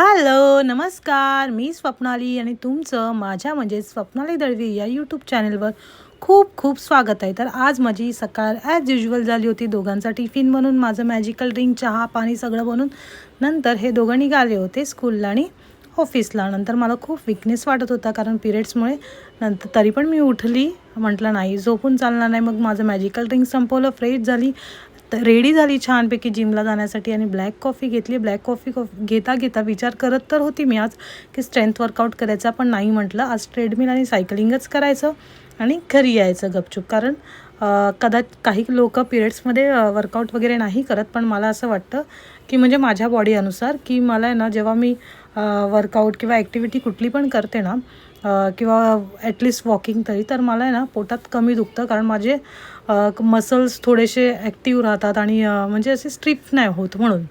Hello नमस्कार. मी स्वप्नाली आणि तुमचं माझ्या म्हणजे स्वप्नाली दळवी या यूट्यूब चॅनलवर खूप खूप स्वागत आहे. तर आज माझी सकाळ ॲज युजल झाली होती. दोघांचा टिफिन बनून माझं मॅजिकल ड्रिंक चहा पाणी सगळं बनून नंतर हे दोघं निघाले होते स्कूलला आणि ऑफिसला नंतर मला खूप विकनेस वाटत होता कारण पिरियड्समुळे नंतर तरी पण मी उठली. म्हटलं नाही झोपून चालणार नाही. मग माझं मॅजिकल ड्रिंक संपवलं. फ्रेश झाली. तर रेडी झाली छानपैकी जिमला जाण्यासाठी आणि ब्लॅक कॉफी घेतली. ब्लॅक कॉफी कॉफी घेता घेता विचार करत तर होती मी आज की स्ट्रेंथ वर्कआउट करायचा पण नाही म्हटलं. आज ट्रेडमिल आणि सायकलिंगच करायचं आणि घरी यायचं गपचूप. कारण कदाच काही लोक पिरियड्समध्ये वर्कआउट वगैरे नाही करत पण मला असं वाटतं की म्हणजे माझ्या बॉडी अनुसार की मला आहे ना जेव्हा मी वर्कआउट किंवा ॲक्टिव्हिटी कुठली पण करते ना किंवा ॲटलिस्ट वॉकिंग तरी तर मला आहे ना पोटात कमी दुखतं. कारण माझे मसल्स थोडेसे ॲक्टिव्ह राहतात आणि म्हणजे असे स्ट्रिप नाही होत म्हणून.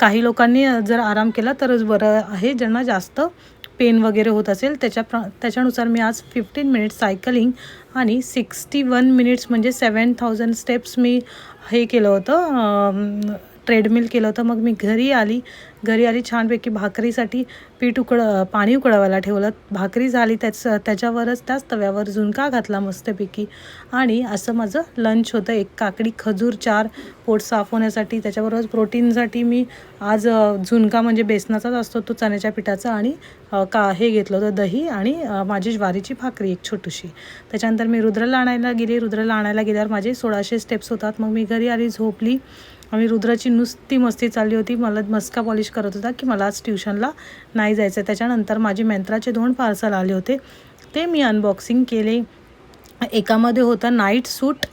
काही लोकांनी जर आराम केला तरच बरं आहे. ज्यांना जास्त पेन वगैरे होत असेल त्याच्या प्र त्याच्यानुसार मी आज फिफ्टीन मिनिट्स सायकलिंग आणि सिक्स्टी वन मिनिट्स म्हणजे सेवन थाउजंड स्टेप्स मी हे केलं होतं. ट्रेडमिल केलं होतं. मग मी घरी आली. घरी आली छानपैकी भाकरीसाठी पीठ उकळ पाणी उकळवायला ठेवलं. भाकरी झाली त्याच त्याच्यावरच त्याच तव्यावर झुणका घातला मस्तपैकी. आणि असं माझं लंच होतं. एक काकडी खजूर चार पोट साफ होण्यासाठी त्याच्याबरोबर प्रोटीनसाठी मी आज झुणका म्हणजे बेसनाचाच असतो तो चण्याच्या पिठाचा आणि का हे घेतलं होतं दही आणि माझी ज्वारीची भाकरी एक छोटीशी. त्याच्यानंतर मी रुद्रला आणायला गेली. रुद्रला आणायला गेल्यावर माझे सोळाशे स्टेप्स होतात. मग मी घरी आली झोपली. आम्ही रुद्राची नुसती मस्ती चालली होती. मला मस्का पॉलिश करत होता की मला आज ट्युशनला नाही जायचं त्याच्यानंतर माझे मेंत्राचे दोन पार्सल आले होते. ते मी अनबॉक्सिंग केले. एकामध्ये होतं नाईट सूट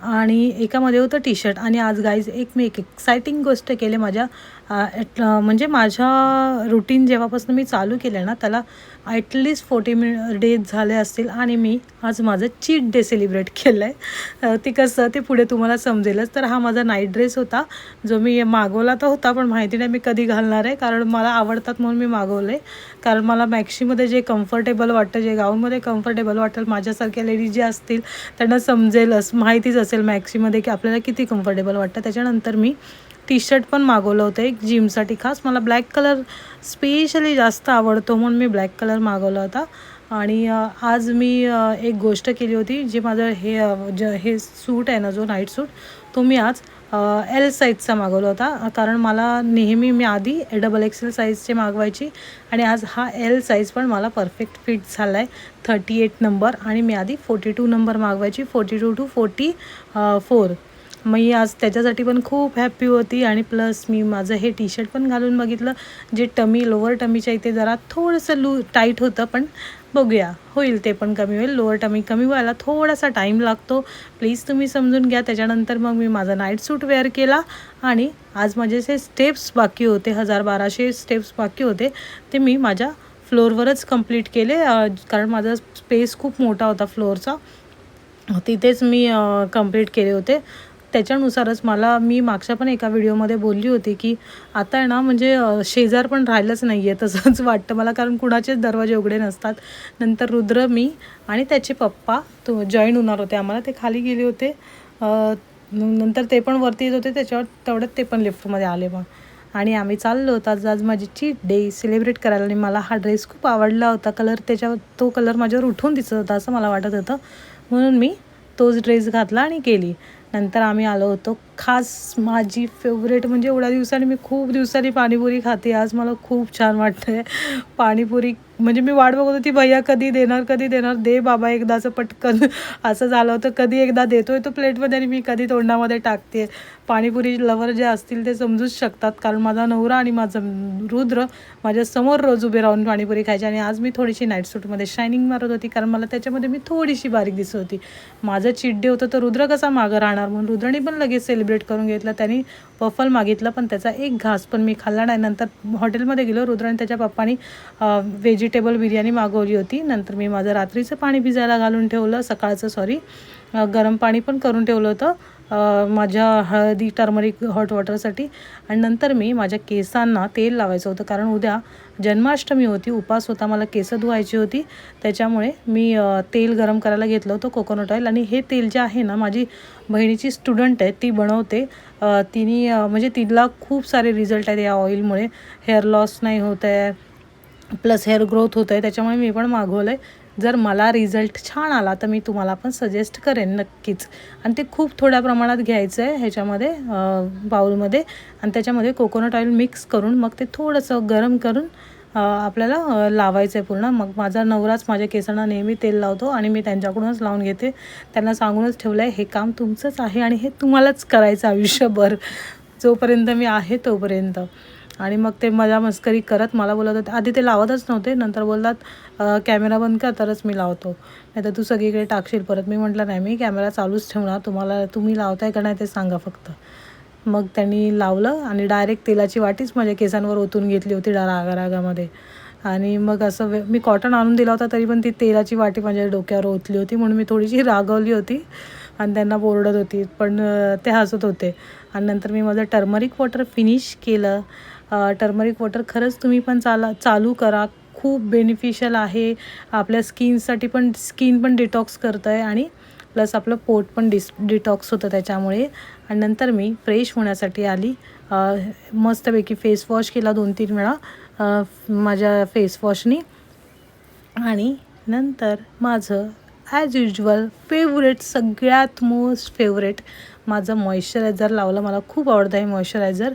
आणि एकामध्ये होतं टी शर्ट आणि आज गाईज एक मी एक एक्सायटिंग गोष्ट केली. माझ्या ॲट म्हणजे माझ्या रुटीन जेव्हापासून मी चालू केलं ना त्याला ॲटलिस्ट फोर्टी मिन डेज झाले असतील आणि मी आज माझं चीट डे सेलिब्रेट केलं आहे ते कसं ते पुढे तुम्हाला समजेलच. तर हा माझा नाईट ड्रेस होता जो मी मागवला तर होता पण माहिती नाही मी कधी घालणार आहे कारण मला आवडतात म्हणून मी मागवले कारण मला मॅक्सीमध्ये जे कम्फर्टेबल वाटतं जे गाऊनमध्ये कम्फर्टेबल वाटेल माझ्यासारख्या लेडीज जे असतील त्यांना समजेलच माहितीच असेल मॅक्सीमध्ये की आपल्याला किती कम्फर्टेबल वाटतं. त्याच्यानंतर मी टी शर्ट पण मागवलं होतं एक जिमसाठी खास. मला ब्लॅक कलर स्पेशली जास्त आवडतो म्हणून मी ब्लॅक कलर मागवला होता. आणि आज मी एक गोष्ट केली होती जे माझं हे ज हे सूट आहे ना जो नाईट सूट तो मी आज एल साईजचा मागवला होता. कारण मला नेहमी मी आधी डबल एक्सेल साईजचे मागवायची आणि आज हा एल साईज पण मला परफेक्ट फिट झाला आहे थर्टी एट नंबर आणि मी आधी फोर्टी टू नंबर मागवायची. Forty two two forty four मी आज त्याच्यासाठी पण खूप हॅप्पी होती आणि प्लस मी माझं हे टी शर्ट पण घालून बघितलं जे टमी लोअर टमीच्या इथे जरा थोडंसं लू टाईट होतं पण बघूया होईल ते पण कमी होईल. लोअर टमी कमी व्हायला थोडासा टाईम लागतो. प्लीज तुम्ही समजून घ्या. त्याच्यानंतर मग मी माझा नाईट सूट वेअर केला आणि आज माझे जे स्टेप्स बाकी होते हजार बाराशे स्टेप्स बाकी होते ते मी माझ्या फ्लोअरवरच कंप्लीट केले. कारण माझा स्पेस खूप मोठा होता फ्लोअरचा तिथेच मी कंप्लीट केले होते. त्याच्यानुसारच मला मी मागच्या पण एका व्हिडिओमध्ये बोलली होती की आता आहे ना म्हणजे शेजार पण राहिलंच नाही आहे तसंच वाटतं मला कारण कुणाचेच दरवाजे उघडे नसतात. नंतर रुद्र मी आणि त्याचे पप्पा तो जॉईन होणार होते आम्हाला ते खाली गेले होते. नंतर ते पण वरती येत होते त्याच्यावर तेवढ्यात ते पण लिफ्टमध्ये आले मग. आणि आम्ही चाललो होतो आज आज माझी चीट डे सेलिब्रेट करायला आणि मला हा ड्रेस खूप आवडला होता. कलर त्याच्यावर तो कलर माझ्यावर उठून दिसत होता असं मला वाटत होतं. म्हणून मी तोच ड्रेस घातला आणि केली नंतर आम्ही आलो होतो खास माझी फेवरेट म्हणजे एवढ्या दिवसांनी मी खूप दिवसांनी पाणीपुरी खाते. आज मला खूप छान वाटतंय. पाणीपुरी म्हणजे मी वाट बघत होती भैया कधी देणार कधी देणार? दे बाबा एकदाचं पटकन. असं झालं होतं कधी एकदा देतोय तो प्लेटमध्ये आणि मी कधी तोंडामध्ये टाकते. पाणीपुरी लवर जे असतील ते समजूच शकतात कारण माझा नवरा आणि माझं रुद्र माझ्यासमोर रोज उभे राहून पाणीपुरी खायचे आणि आज मी थोडीशी नाईट सूटमध्ये शायनिंग मारत होती कारण मला त्याच्यामध्ये मी थोडीशी बारीक दिसत होती. माझं चिड्डे होतं तर रुद्र कसा मागं राहणार? म्हणून रुद्रने पण लगेच सेलिब्रेट करून घेतलं त्यांनी वफल मागितलं पण त्याचा एक घास पण मी खाल्ला नाही. नंतर हॉटेलमध्ये गेलो रुद्र आणि त्याच्या पप्पानी व्हेजिटेबल बिर्याणी मागवली होती. नंतर मी माझं रात्रीचं पाणी भिजायला घालून ठेवलं सकाळचं सॉरी गरम पाणी पण करून ठेवलं होतं. माझ्या हळदी टर्मरिक हॉट वॉटरसाठी आणि नंतर मी माझ्या केसांना तेल लावायचं होतं. कारण उद्या जन्माष्टमी होती उपास होता मला केस धुवायची होती. त्याच्यामुळे मी तेल गरम करायला घेतलं होतं कोकोनट ऑइल आणि हे तेल जे आहे ना माझी बहिणीची स्टुडंट आहे ती बनवते. तिने म्हणजे तिला खूप सारे रिझल्ट आहेत या ऑइलमुळे हेअर लॉस नाही होत आहे. प्लस हेअर ग्रोथ होत आहे. त्याच्यामुळे मी पण मागवलं आहे जर मला रिझल्ट छान आला तर मी तुम्हाला पण सजेस्ट करेन नक्कीच. आणि ते खूप थोड्या प्रमाणात घ्यायचं आहे ह्याच्यामध्ये बाऊलमध्ये बाउलमध्ये. आणि त्याच्यामध्ये कोकोनट ऑइल मिक्स करून मग ते थोडंसं गरम करून आपल्याला लावायचं आहे पूर्ण. मग माझा नवराच माझ्या केसांना नेहमी तेल लावतो आणि मी त्यांच्याकडूनच लावून घेते. त्यांना सांगूनच ठेवलं आहे हे काम तुमचंच आहे आणि हे तुम्हालाच करायचं आयुष्यभर. जोपर्यंत मी आहे तोपर्यंत. आणि मग ते मजा मस्करी करत मला बोलत होते. आधी ते लावतच नव्हते नंतर बोलतात कॅमेरा बंद कर तरच मी लावतो. नाही तर तू सगळीकडे टाकशील परत. मी म्हटलं नाही मी कॅमेरा चालूच ठेवणार. तुम्हाला तुम्ही लावताय का नाही ते सांगा फक्त. मग त्यांनी लावलं आणि डायरेक्ट तेलाची वाटीच माझ्या केसांवर ओतून घेतली होती डा रागा रागामध्ये आणि मग असं वे मी कॉटन आणून दिला होता तरी पण ती तेलाची वाटी माझ्या डोक्यावर ओतली होती म्हणून मी थोडीशी रागवली होती आणि त्यांना बोरडत होती. पण ते हसत होते. आणि नंतर मी माझं टर्मरिक वॉटर फिनिश केलं. टर्मरिक वॉटर खरंच तुम्ही पण चाला चालू करा. खूप बेनिफिशियल आहे. आपल्या स्किनसाठी पण स्किन पण डिटॉक्स करतं आहे आणि प्लस आपलं पोट पण डिस डिटॉक्स होतं त्याच्यामुळे. आणि नंतर मी फ्रेश होण्यासाठी आली. मस्तपैकी फेस वॉश केला दोन तीन वेळा. माझ्या फेस वॉशनी आणि नंतर माझं ॲज युजल फेवरेट सगळ्यात मोस्ट फेवरेट माझं मॉइश्चरायझर लावलं. मला खूप आवडतं आहे मॉइश्चरायझर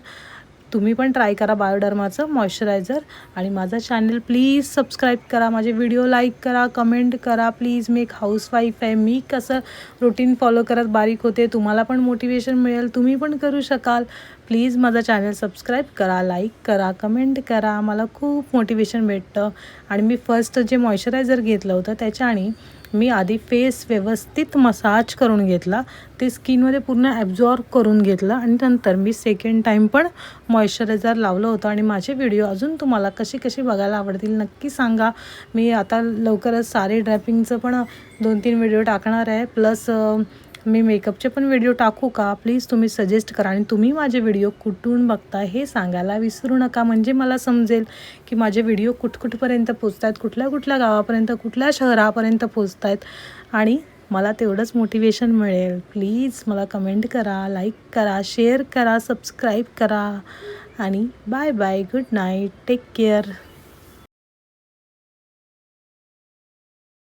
तुम्ही पण ट्राय करा बायोडर्माचं मॉइश्चरायझर आणि माझा चॅनल प्लीज सबस्क्राईब करा माझे व्हिडिओ लाईक करा कमेंट करा. प्लीज मी एक हाऊसवाईफ आहे. मी कसं रुटीन फॉलो करत बारीक होते तुम्हाला पण मोटिवेशन मिळेल तुम्ही पण करू शकाल. प्लीज माझा चॅनल सबस्क्राईब करा लाईक करा कमेंट करा. मला खूप मोटिवेशन भेटतं. आणि मी फर्स्ट जे मॉइश्चरायझर घेतलं होतं त्याच्याने मी आधी फेस व्यवस्थित मसाज करून घेतला. ते स्किनमध्ये पूर्ण ॲब्झॉर्ब करून घेतलं आणि नंतर मी सेकंड टाईम पण मॉइश्चरायझर लावलं होतं आणि माझे व्हिडिओ अजून तुम्हाला कशी कशी बघायला आवडतील नक्की सांगा. मी आता लवकरच सारे ड्रॅपिंगचं पण दोन तीन व्हिडिओ टाकणार आहे. प्लस मी मेकअपचे पण व्हिडिओ टाकू का? प्लीज तुम्ही सजेस्ट करा आणि तुम्ही माझे व्हिडिओ कुठून बघता हे सांगायला विसरू नका. म्हणजे मला समजेल की माझे व्हिडिओ कुठकुठपर्यंत पोचत आहेत कुठल्या कुठल्या गावापर्यंत कुठल्या शहरापर्यंत पोचत आहेत आणि मला तेवढंच मोटिवेशन मिळेल. प्लीज मला कमेंट करा लाईक करा शेअर करा सबस्क्राईब करा. आणि bye bye good night take care.